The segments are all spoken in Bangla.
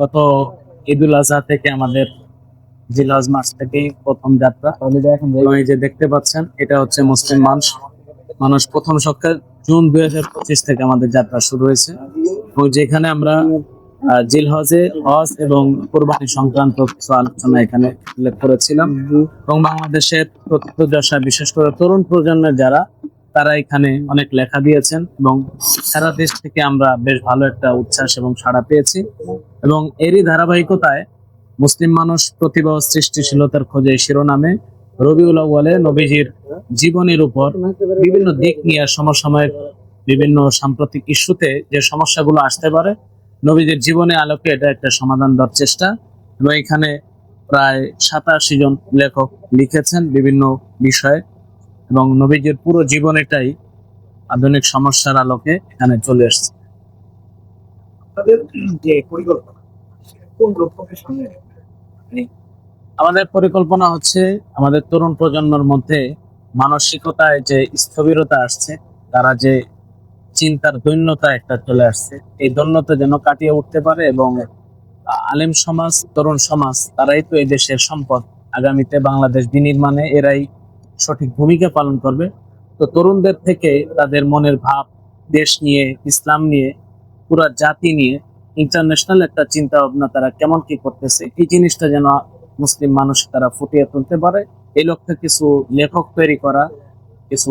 গত ঈদুল আজহা থেকে আমাদের জিলহজ মাস থেকে প্রথম যাত্রা। এই যে দেখতে পাচ্ছেন, এটা হচ্ছে মুসলিম মানুষ। মানুষ প্রথম সপ্তাহে জুন দুই হাজার পঁচিশ থেকে আমাদের যাত্রা শুরু হয়েছে। এবং যেখানে আমরা জিলহজে হজ এবং কোরবানি সংক্রান্ত কিছু আলোচনা এখানে উল্লেখ করেছিলাম। এবং বাংলাদেশের প্রত্যুদশা বিশেষ করে তরুণ প্রজন্মের যারা তারা এখানে অনেক লেখা দিয়েছেন এবং সারা দেশ থেকে আমরা বেশ ভালো একটা উচ্ছ্বাস এবং সাড়া পেয়েছি এবং এরই ধারাবাহিকতায় মুসলিম মানুষ প্রতিভা সৃষ্টিশীলতার খোঁজে শিরোনামে রবিউল আউ্বালে নবীজির জীবনের উপর বিভিন্ন দিক নিয়ে সমসাময়িক বিভিন্ন সাম্প্রতিক ইস্যুতে যে সমস্যাগুলো আসতে পারে, নবীজির জীবনে আলোকে এটা একটা সমাধান দেওয়ার চেষ্টা এবং এখানে প্রায় সাতাশি জন লেখক লিখেছেন বিভিন্ন বিষয়ে। এবং নবীজির পুরো জীবনেটাই আধুনিক সমস্যার আলোকে এখানে চলে এসেছে তাদের যে পরিকল্পনা কোন লক্ষ্যকে সামনে আমাদের পরিকল্পনা হচ্ছে আমাদের তরুণ প্রজন্মের মধ্যে মানসিকতায় যে স্থবিরতা আসছে তারা যে চিন্তার দৈন্যতা একটা চলে আসছে এই দৈন্যতা যেন কাটিয়ে উঠতে পারে এবং আলেম সমাজ তরুণ সমাজ তারাই তো এই দেশের সম্পদ। আগামীতে বাংলাদেশ বিনির্মাণে এরাই সঠিক ভূমিকা পালন করবে তো তরুণদের থেকে তাদের মনের ভাব, দেশ নিয়ে, ইসলাম নিয়ে, পুরা জাতি নিয়ে ইন্টারন্যাশনাল একটা চিন্তা ভাবনা তারা কেমন কি করতেছে, এই জিনিসটা যেন মুসলিম মানুষ তারা ফুটিয়ে তুলতে পারে এই লক্ষ্যে কিছু লেখক তৈরি করা, কিছু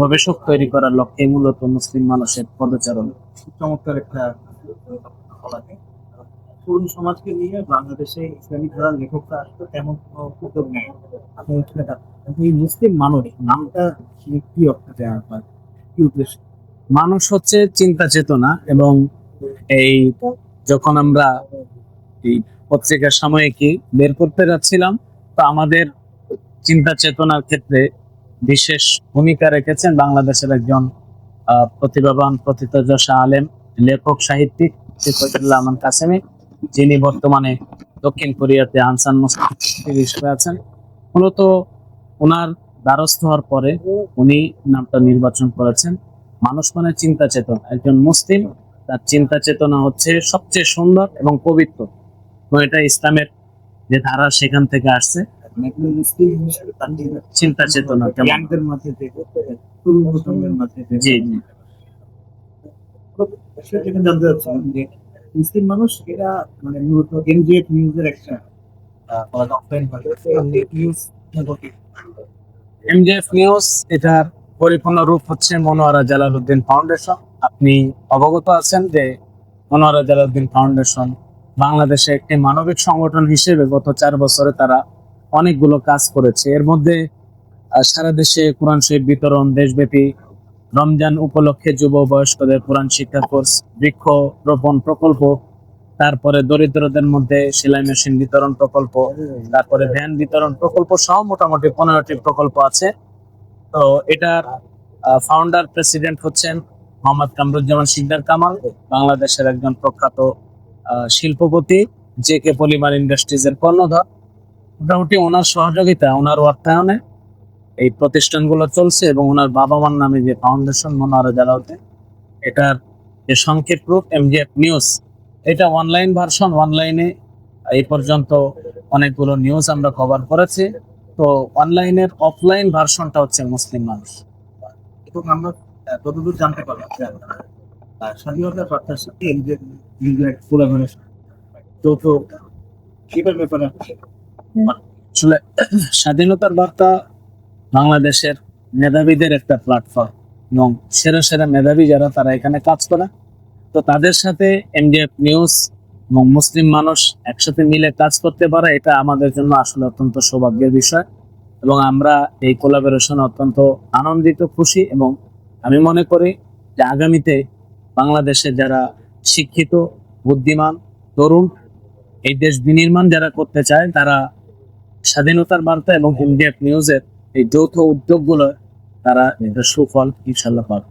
গবেষক তৈরি করার লক্ষ্যে মূলত মুসলিম মানুষের পদচারণ চমৎকার একটা। তরুণ সমাজকে নিয়ে বাংলাদেশে ইসলামী ধারার লেখকরা আসলে তেমন কোনো উদ্যোগ নেই আপনি এই মুসলিম মানুষ নামটা কি অর্থ দেওয়া হয় কি উদ্দেশ্য? মানুষ হচ্ছে চিন্তা চেতনা এবং এই যখন আমরা এই পত্রিকার সাময়িকী বের করতে যাচ্ছিলাম, তো আমাদের চিন্তা চেতনার ক্ষেত্রে বিশেষ ভূমিকা রেখেছেন বাংলাদেশের একজন প্রতিভাবান প্রথিতযশা আলেম, লেখক, সাহিত্যিক সিফাতুল্লাহ আমান কাসেমি। যিনি বর্তমানে দক্ষিণ কোরিয়াতে আনসান মুসলিম হিসেবে আছেন মূলত ওনার দ্বারস্থ হওয়ার পরে উনি নামটা নির্বাচন করেছেন। মানুষ মানে চিন্তা চেতনা। একজন মুসলিম তার চিন্তা চেতনা হচ্ছে সবচেয়ে সুন্দর এবং পবিত্র। এবং এটা ইসলামের যে ধারা সেখান থেকে আসছে। চিন্তা চেতনা জি জি। জানতে চাচ্ছিলাম যে মুসলিম মানুষ এরা মানে মূলত এনজিএফ নিউজের একটা এমজেএফ নিউজ এটার পরিপূর্ণ রূপ হচ্ছে মনোয়ারা জালালউদ্দিন ফাউন্ডেশন। আপনি অবগত আছেন যে মনোয়ারা জালালউদ্দিন ফাউন্ডেশন বাংলাদেশে একটি মানবিক সংগঠন হিসেবে গত চার বছরে তারা অনেকগুলো কাজ করেছে। এর মধ্যে সারা দেশে কোরআন শরীফ বিতরণ দেশব্যাপী রমজান উপলক্ষে যুব বয়স্কদের কোরআন শিক্ষা কোর্স, বৃক্ষ রোপণ প্রকল্প, তারপরে দরিদ্রদের মধ্যে সেলাই মেশিন বিতরণ প্রকল্প, তারপরে ভ্যান বিতরণ প্রকল্প সহ মোটামুটি পনেরোটি প্রকল্প আছে। তো এটার ফাউন্ডার প্রেসিডেন্ট হচ্ছেন মোহাম্মদ কামরুজ্জামান শিকদার কামাল, বাংলাদেশের একজন প্রখ্যাত শিল্পপতি, জে কে পলিমার ইন্ডাস্ট্রিজ এর কর্ণধার। মোটামুটি ওনার সহযোগিতা, ওনার অর্থায়নে এই প্রতিষ্ঠানগুলো চলছে এবং ওনার বাবা মার নামে যে ফাউন্ডেশন মনোয়ারা জালাউদ্দিন এটার যে সংক্ষেপ রূপ এমজিএফ নিউজ এটা অনলাইন ভার্সন অনলাইনে এই পর্যন্ত অনেকগুলো নিউজ আমরা কভার করেছি। তো অনলাইনের অফলাইন ভার্সনটা হচ্ছে মুসলিম মানুষ। এবং আমরা আহ, জানতে পারলাম স্বাধীনতার বার্তার সাথে এনজিএফ নিউজের যৌথ ব্যাপারে আসলে স্বাধীনতার বার্তা বাংলাদেশের মেধাবীদের একটা প্ল্যাটফর্ম এবং সেরা সেরা মেধাবী যারা, তারা এখানে কাজ করে। তো তাদের সাথে এমডিএফ নিউজ এবং মুসলিম মানুষ একসাথে মিলে কাজ করতে পারে, এটা আমাদের জন্য আসলে অত্যন্ত সৌভাগ্যের বিষয়। এবং আমরা এই কোলাবোরেশন অত্যন্ত আনন্দিত, খুশি এবং আমি মনে করি যে আগামীতে বাংলাদেশে যারা শিক্ষিত, বুদ্ধিমান, তরুণ, এই দেশ বিনির্মাণ যারা করতে চায়, তারা স্বাধীনতার বার্তা এবং এমডিএফ নিউজের এই যৌথ উদ্যোগগুলো তারা এটা সুফল ইনশাল্লাহ পাবে।